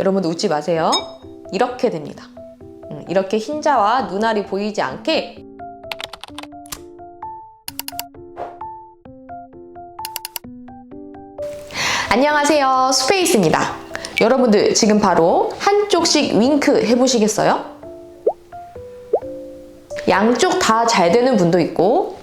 여러분들 웃지 마세요. 이렇게 됩니다. 음, 이렇게 흰자와 눈알이 보이지 않게 안녕하세요. 스페이스입니다. 여러분들 지금 바로 한쪽씩 윙크 해보시겠어요? 양쪽 다 잘 되는 분도 있고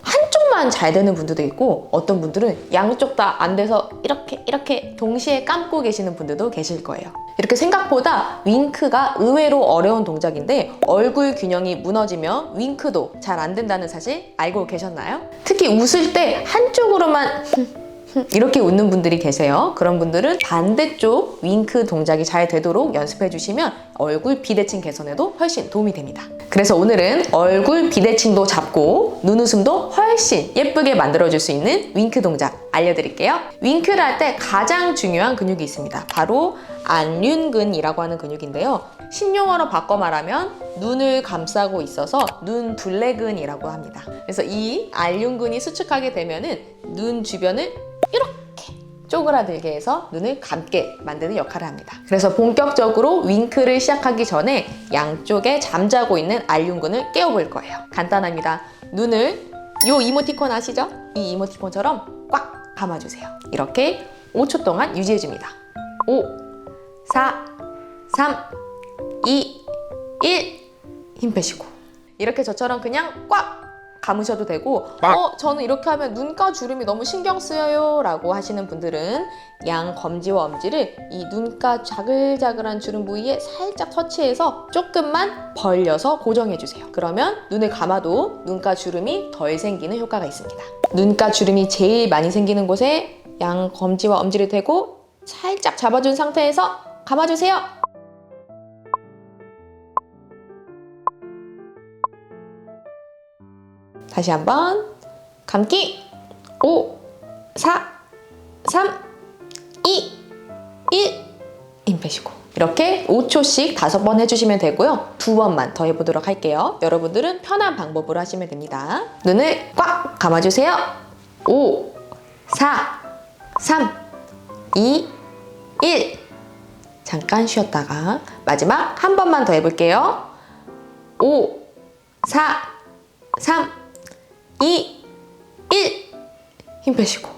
한쪽만 잘 되는 분들도 있고 어떤 분들은 양쪽 다 안 돼서 이렇게 이렇게 동시에 감고 계시는 분들도 계실 거예요. 이렇게 생각보다 윙크가 의외로 어려운 동작인데 얼굴 균형이 무너지면 윙크도 잘 안 된다는 사실 알고 계셨나요? 특히 웃을 때 한쪽으로만 이렇게 웃는 분들이 계세요. 그런 분들은 반대쪽 윙크 동작이 잘 되도록 연습해 주시면 얼굴 비대칭 개선에도 훨씬 도움이 됩니다. 그래서 오늘은 얼굴 비대칭도 잡고 눈웃음도 훨씬 예쁘게 만들어 줄 수 있는 윙크 동작 알려드릴게요. 윙크를 할 때 가장 중요한 근육이 있습니다. 바로 안륜근이라고 하는 근육인데요. 신용어로 바꿔 말하면 눈을 감싸고 있어서 눈 둘레근이라고 합니다. 그래서 이 안륜근이 수축하게 되면은 눈 주변을 이렇게 쪼그라들게 해서 눈을 감게 만드는 역할을 합니다. 그래서 본격적으로 윙크를 시작하기 전에 양쪽에 잠자고 있는 알륜근을 깨워볼 거예요. 간단합니다. 눈을 요 이모티콘 아시죠? 이 이모티콘처럼 꽉 감아주세요. 이렇게 5초 동안 유지해줍니다. 5, 4, 3, 2, 1. 힘 빼시고. 이렇게 저처럼 그냥 꽉 감으셔도 되고, 어, 저는 이렇게 하면 눈가 주름이 너무 신경 쓰여요. 라고 하시는 분들은 양 검지와 엄지를 이 눈가 자글자글한 주름 부위에 살짝 터치해서 조금만 벌려서 고정해주세요. 그러면 눈을 감아도 눈가 주름이 덜 생기는 효과가 있습니다. 눈가 주름이 제일 많이 생기는 곳에 양 검지와 엄지를 대고 살짝 잡아준 상태에서 감아주세요. 다시 한번 감기 5 4 3 2 1 힘 빼시고 이렇게 5초씩 다섯 번 해주시면 되고요. 두 번만 더 해보도록 할게요. 여러분들은 편한 방법으로 하시면 됩니다. 눈을 꽉 감아주세요. 5 4 3 2 1 잠깐 쉬었다가 마지막 한 번만 더 해볼게요. 5 4 3 2, 1. 힘 빼시고.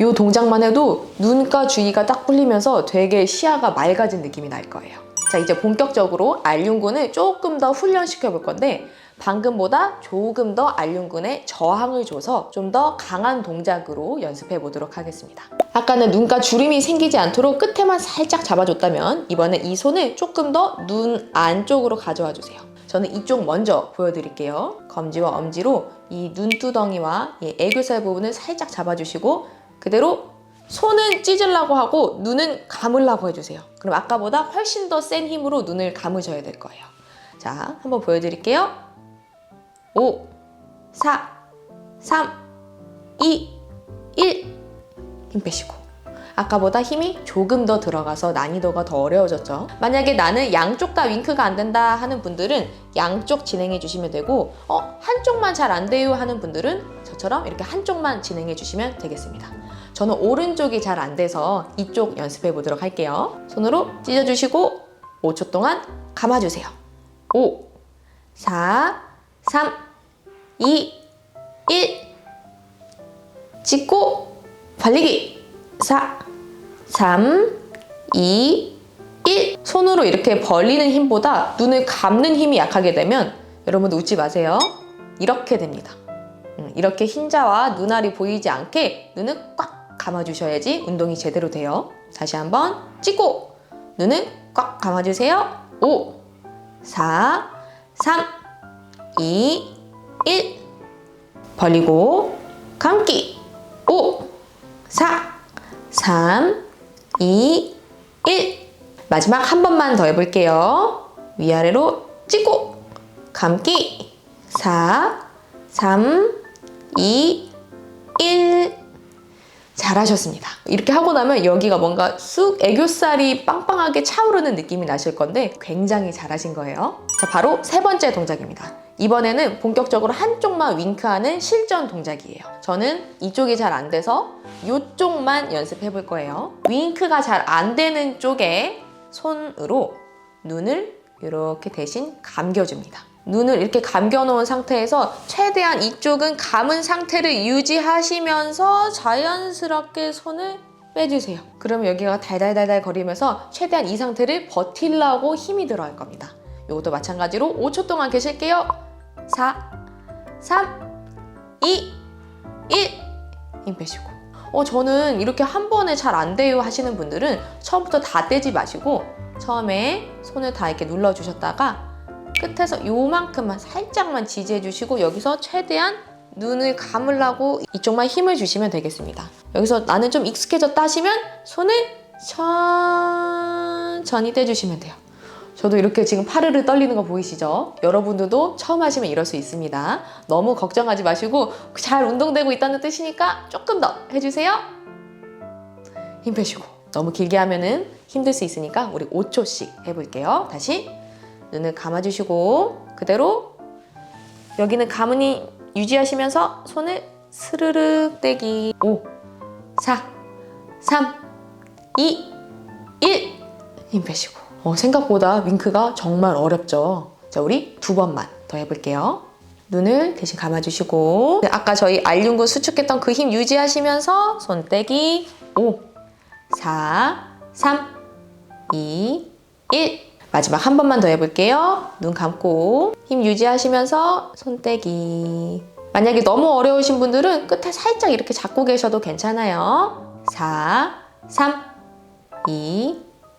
이 동작만 해도 눈가 주위가 딱 풀리면서 되게 시야가 맑아진 느낌이 날 거예요. 자, 이제 본격적으로 알륜근을 조금 더 훈련시켜 볼 건데 방금보다 조금 더 알륜근에 저항을 줘서 좀 더 강한 동작으로 연습해 보도록 하겠습니다. 아까는 눈가 주름이 생기지 않도록 끝에만 살짝 잡아줬다면 이번엔 이 손을 조금 더 눈 안쪽으로 가져와 주세요. 저는 이쪽 먼저 보여드릴게요. 검지와 엄지로 이 눈두덩이와 이 애교살 부분을 살짝 잡아주시고 그대로 손은 찢으려고 하고 눈은 감으려고 해주세요. 그럼 아까보다 훨씬 더 센 힘으로 눈을 감으셔야 될 거예요. 자, 한번 보여드릴게요. 5, 4, 3, 2, 1. 힘 빼시고. 아까보다 힘이 조금 더 들어가서 난이도가 더 어려워졌죠. 만약에 나는 양쪽 다 윙크가 안 된다 하는 분들은 양쪽 진행해 주시면 되고, 어, 한쪽만 잘 안 돼요 하는 분들은 저처럼 이렇게 한쪽만 진행해 주시면 되겠습니다. 저는 오른쪽이 잘 안 돼서 이쪽 연습해 보도록 할게요. 손으로 찢어 주시고 5초 동안 감아 주세요. 5, 4, 3, 2, 1. 찢고 벌리기. 4, 3, 2, 1. 손으로 이렇게 벌리는 힘보다 눈을 감는 힘이 약하게 되면 여러분 웃지 마세요. 이렇게 됩니다. 음, 이렇게 흰자와 눈알이 보이지 않게 눈을 꽉 감아주셔야지 운동이 제대로 돼요. 다시 한번 찍고 눈을 꽉 감아주세요. 5, 4, 3, 2, 1. 벌리고 감기. 5, 4, 3, 2, 1. 마지막 한 번만 더 해볼게요. 위아래로 찍고 감기. 4, 3, 2, 1. 잘하셨습니다. 이렇게 하고 나면 여기가 뭔가 쑥 애교살이 빵빵하게 차오르는 느낌이 나실 건데 굉장히 잘하신 거예요. 자, 바로 세 번째 동작입니다. 이번에는 본격적으로 한쪽만 윙크하는 실전 동작이에요. 저는 이쪽이 잘 안 돼서 이쪽만 연습해 볼 거예요. 윙크가 잘 안 되는 쪽에 손으로 눈을 이렇게 대신 감겨줍니다. 눈을 이렇게 감겨놓은 상태에서 최대한 이쪽은 감은 상태를 유지하시면서 자연스럽게 손을 빼주세요. 그러면 여기가 달달달달 거리면서 최대한 이 상태를 버틸라고 힘이 들어갈 겁니다. 이것도 마찬가지로 5초 동안 계실게요. 4, 3, 2, 1. 힘 빼시고. 어, 저는 이렇게 한 번에 잘 안 돼요 하시는 분들은 처음부터 다 떼지 마시고 처음에 손을 다 이렇게 눌러주셨다가 끝에서 요만큼만 살짝만 지지해 주시고 여기서 최대한 눈을 감으려고 이쪽만 힘을 주시면 되겠습니다. 여기서 나는 좀 익숙해졌다 하시면 손을 천천히 떼주시면 돼요. 저도 이렇게 지금 파르르 떨리는 거 보이시죠? 여러분들도 처음 하시면 이럴 수 있습니다. 너무 걱정하지 마시고 잘 운동되고 있다는 뜻이니까 조금 더 해주세요. 힘 빼시고 너무 길게 하면은 힘들 수 있으니까 우리 5초씩 해볼게요. 다시 눈을 감아주시고 그대로 여기는 가문이 유지하시면서 손을 스르륵 떼기 5 4 3 2 1힘 빼시고 어, 생각보다 윙크가 정말 어렵죠. 자, 우리 두 번만 더 해볼게요. 눈을 대신 감아주시고 아까 저희 알륜근 수축했던 그 힘 유지하시면서 손 떼기 5 4 3 2 1 마지막 한 번만 더 해볼게요. 눈 감고 힘 유지하시면서 손 떼기 만약에 너무 어려우신 분들은 끝에 살짝 이렇게 잡고 계셔도 괜찮아요. 4 3 2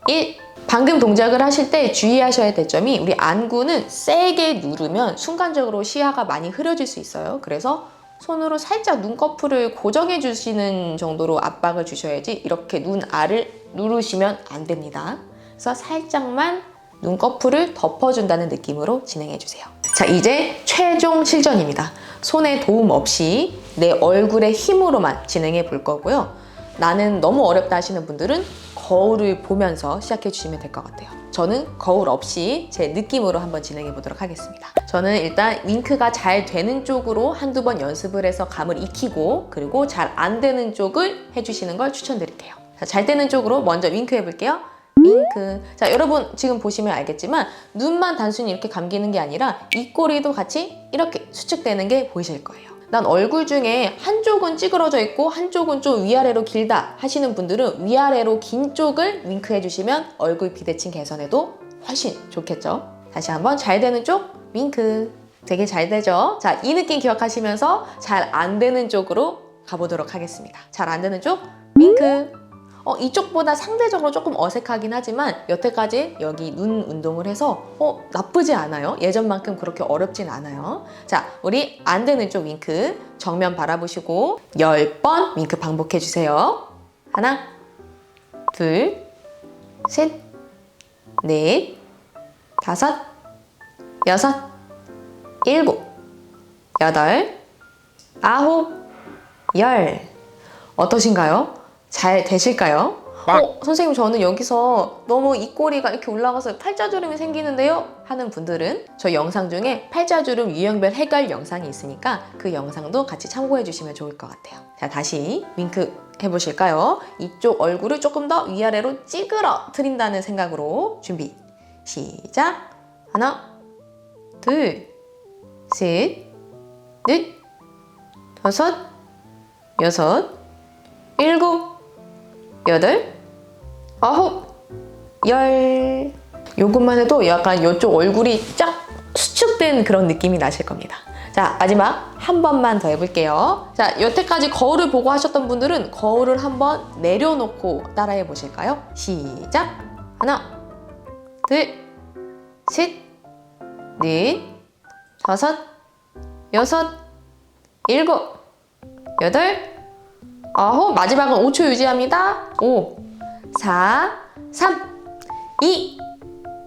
1 방금 동작을 하실 때 주의하셔야 될 점이 우리 안구는 세게 누르면 순간적으로 시야가 많이 흐려질 수 있어요. 그래서 손으로 살짝 눈꺼풀을 고정해 주시는 정도로 압박을 주셔야지 이렇게 눈 알을 누르시면 안 됩니다. 그래서 살짝만 눈꺼풀을 덮어준다는 느낌으로 진행해 주세요. 자, 이제 최종 실전입니다. 손에 도움 없이 내 얼굴의 힘으로만 진행해 볼 거고요. 나는 너무 어렵다 하시는 분들은 거울을 보면서 시작해 주시면 될 것 같아요. 저는 거울 없이 제 느낌으로 한번 진행해 보도록 하겠습니다. 저는 일단 윙크가 잘 되는 쪽으로 한두 번 연습을 해서 감을 익히고 그리고 잘 안 되는 쪽을 해주시는 걸 추천드릴게요. 자, 잘 되는 쪽으로 먼저 윙크 해 볼게요. 윙크. 자, 여러분 지금 보시면 알겠지만 눈만 단순히 이렇게 감기는 게 아니라 입꼬리도 같이 이렇게 수축되는 게 보이실 거예요. 난 얼굴 중에 한쪽은 찌그러져 있고 한쪽은 좀 위아래로 길다 하시는 분들은 위아래로 긴 쪽을 윙크 해 주시면 얼굴 비대칭 개선에도 훨씬 좋겠죠. 다시 한번 잘 되는 쪽 윙크. 되게 잘 되죠? 자, 이 느낌 기억하시면서 잘 안 되는 쪽으로 가보도록 하겠습니다. 잘 안 되는 쪽 윙크. 어, 이쪽보다 상대적으로 조금 어색하긴 하지만 여태까지 여기 눈 운동을 해서 어, 나쁘지 않아요. 예전만큼 그렇게 어렵진 않아요. 자, 우리 안 되는 쪽 윙크 정면 바라보시고 10번 윙크 반복해 주세요. 하나, 둘, 셋, 넷, 다섯, 여섯, 일곱, 여덟, 아홉, 열. 어떠신가요? 잘 되실까요? 어, 선생님 저는 여기서 너무 입꼬리가 이렇게 올라가서 팔자주름이 생기는데요? 하는 분들은 저 영상 중에 팔자주름 유형별 해결 영상이 있으니까 그 영상도 같이 참고해 주시면 좋을 것 같아요. 자, 다시 윙크 해보실까요? 이쪽 얼굴을 조금 더 위아래로 찌그러뜨린다는 생각으로 준비. 시작. 하나, 둘, 셋, 넷, 다섯, 여섯, 일곱, 여덟, 아홉, 열. 요것만 해도 약간 이쪽 얼굴이 쫙 수축된 그런 느낌이 나실 겁니다. 자, 마지막 한 번만 더 해볼게요. 자, 여태까지 거울을 보고 하셨던 분들은 거울을 한번 내려놓고 따라해 보실까요? 시작! 하나, 둘, 셋, 넷, 다섯, 여섯, 일곱, 여덟, 아홉, 마지막은 5초 유지합니다. 5, 4, 3, 2,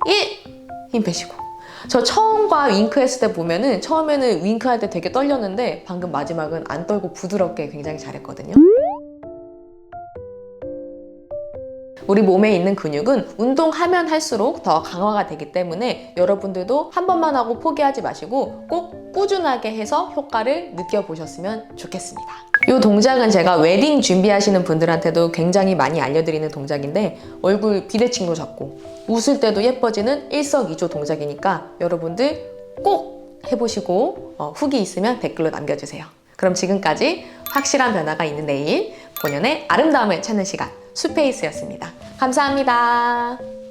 1. 힘 빼시고. 저 처음과 윙크 했을 때 보면은 처음에는 윙크 할 때 되게 떨렸는데 방금 마지막은 안 떨고 부드럽게 굉장히 잘했거든요. 우리 몸에 있는 근육은 운동하면 할수록 더 강화가 되기 때문에 여러분들도 한 번만 하고 포기하지 마시고 꼭 꾸준하게 해서 효과를 느껴보셨으면 좋겠습니다. 이 동작은 제가 웨딩 준비하시는 분들한테도 굉장히 많이 알려드리는 동작인데 얼굴 비대칭도 잡고 웃을 때도 예뻐지는 일석이조 동작이니까 여러분들 꼭 해보시고 어, 후기 있으면 댓글로 남겨주세요. 그럼 지금까지 확실한 변화가 있는 내일 본연의 아름다움을 찾는 시간 수페이스였습니다. 감사합니다.